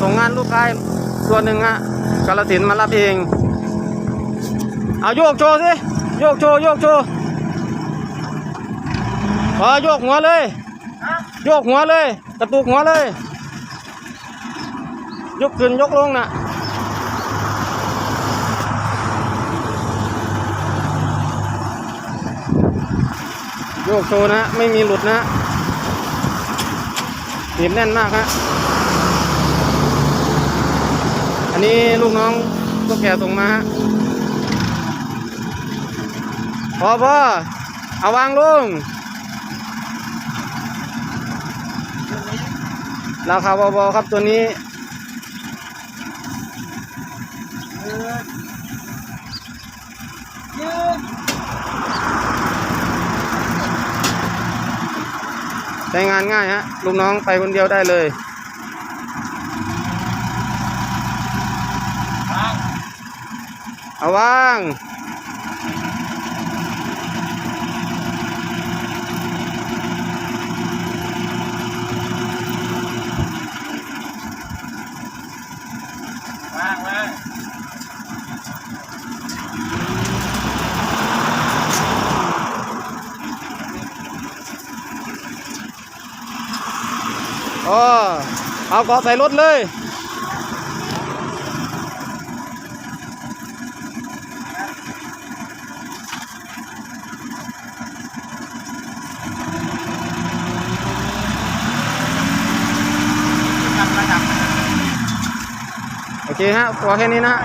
ส่งงานลูกค้าตัวหนึ่งฮะกาลสินมารับเอง เอาโยกโชว์สิโยกโชว์โยกโชว์พอโยกหัวเลยโยกหัวเลยกระตุกหัวเลย ยกขึ้นยกลงน่ะโยกโชว์นะ ไม่มีหลุดนะหนีบแน่นมากฮะ นนี้ลูกน้องลูกแก่ส่งมาพอพอเอาวางลงราคาเบาๆครับตัวนี้ใช้งานง่ายฮะลูกน้องไปคนเดียวได้เลย เอาวางวางว่างอ๋อเอาเกาะใส่รถเลย โอเคฮะพอแค่นี้นะ